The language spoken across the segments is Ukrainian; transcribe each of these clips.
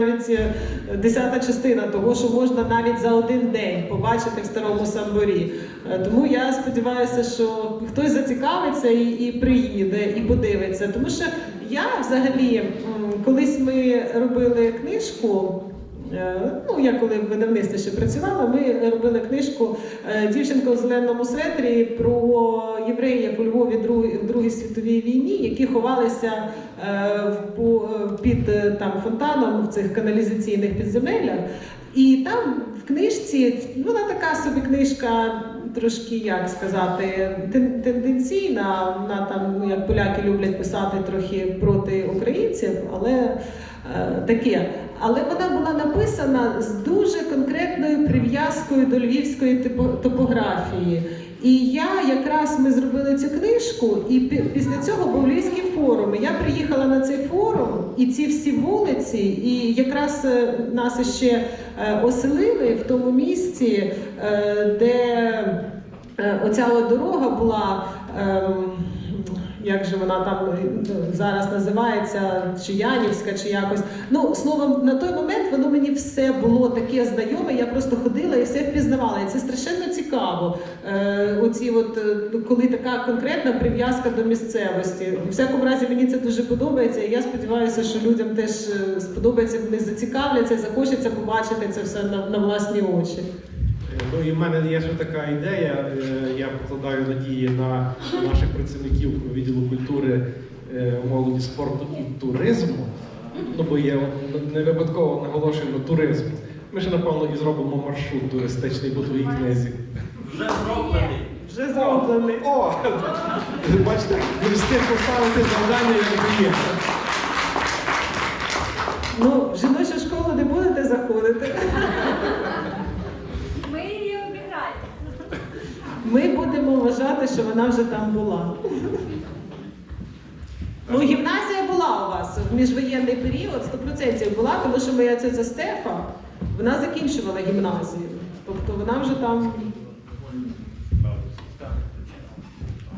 навіть е, десята частина того, що можна навіть за один день побачити в старому самборі. Е, Тому я сподіваюся, що хтось зацікавиться і, і приїде, і подивиться. Тому що я взагалі, колись ми робили книжку. Е, Ну, я коли в видавництві ще працювала, ми робили книжку е, Дівчинка у зеленому светрі про євреїв у Львові в Другій світовій війні, які ховалися е, під там фонтаном в цих каналізаційних підземеллях. І там в книжці ну, вона така собі книжка, трошки як сказати, тенденційна. Вона там, ну як поляки люблять писати трохи проти українців, але е, таке. Але вона була написана з дуже конкретною прив'язкою до львівської типо- топографії. І я якраз ми зробили цю книжку, і після цього був Львівський форум. Я приїхала на цей форум, і ці всі вулиці, і якраз е, нас ще е, оселили в тому місці, е, де оця дорога була. Як же вона там е, зараз називається, чи Янівська, чи якось. Ну, словом, на той момент воно мені все було таке знайоме, я просто ходила і все впізнавала. І це страшенно цікаво. Е, оці от, е, коли така конкретна прив'язка до місцевості. У всякому разі, мені це дуже подобається, і я сподіваюся, що людям теж е, сподобається, вони зацікавляться, захочеться побачити це все на, на власні очі. Ну і в мене є ще така ідея. е, Я покладаю надії на наших працівників відділу культури, е, молоді, спорту і туризму. Ну бо я не випадково наголошую на туризм. Ми ще напевно і зробимо маршрут туристичний по твоїй книзі. Вже зроблений. Вже зроблений. О! Бачите, не встиг поставити завдання, як є. Ну, в жіночу школу не будете заходити. Що вона вже там була. Ну, гімназія була у вас в міжвоєнний період, 100% була, тому що моя ця Стефа, вона закінчувала гімназію. Тобто вона вже там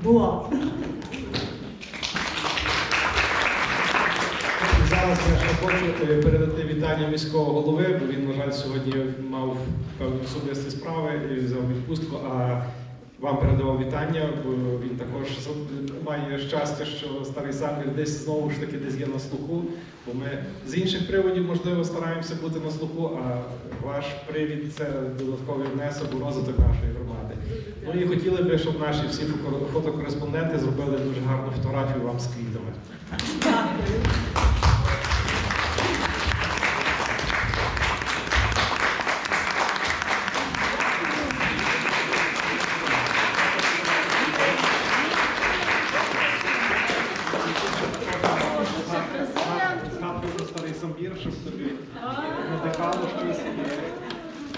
була. Зараз я ще хочу е, передати вітання міського голови, бо він, на жаль, сьогодні мав певні особисті справи і взяв відпустку. А вам передавав вітання, бо він також має щастя, що старий самір десь знову ж таки десь є на слуху. Бо ми з інших приводів, можливо, стараємося бути на слуху, а ваш привід це додатковий внесок у розвиток нашої громади. Ну і хотіли би, щоб наші всі фото- фотокореспонденти зробили дуже гарну фотографію вам з квітами. Щоб тобі надихало щось.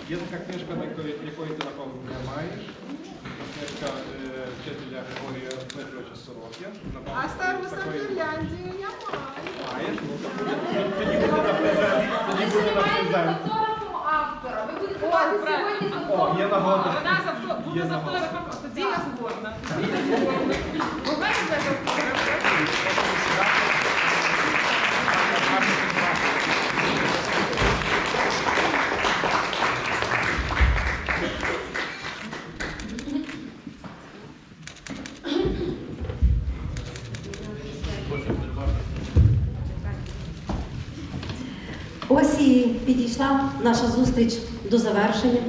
Є така книжка, на якої, якої ти, напевно, не маєш. Книжка е, вчителя Григорія Дмитровича Сорокія. А стару такої Самбірляндію я маю. Маєш? Ну, то тоді буде на презент. Тоді буде на презент. автора. Ви будете О, сьогодні з О, є нагода. Вона буде з автографом, тоді я згодна. Тоді я Ось і підійшла наша зустріч до завершення.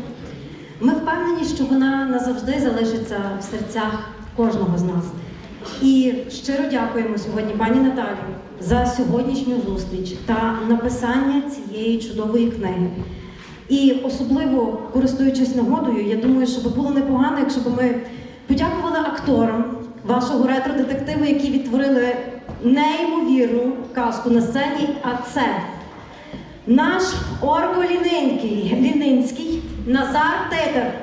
Ми впевнені, що вона назавжди залишиться в серцях кожного з нас. І щиро дякуємо сьогодні пані Наталі за сьогоднішню зустріч та написання цієї чудової книги. І особливо користуючись нагодою, я думаю, що би було непогано, якщо б ми подякували акторам вашого ретро-детективу, які відтворили неймовірну казку на сцені. А це наш Орко Лінинський, Назар Тетер.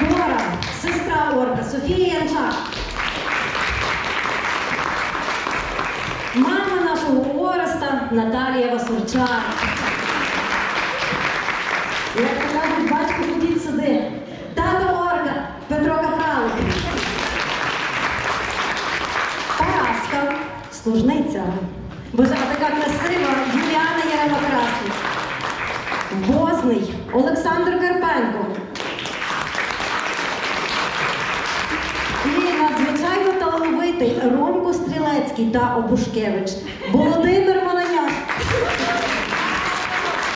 Гора, сестра Орка, Софія Янчак. Мама нашого Ореста Наталія Васурчак. Служниця. Боже, а така красива Юліана Єремакрасник. Возний Олександр Карпенко. І надзвичайно талановитий Ромко Стрілецький та Обушкевич, Володимир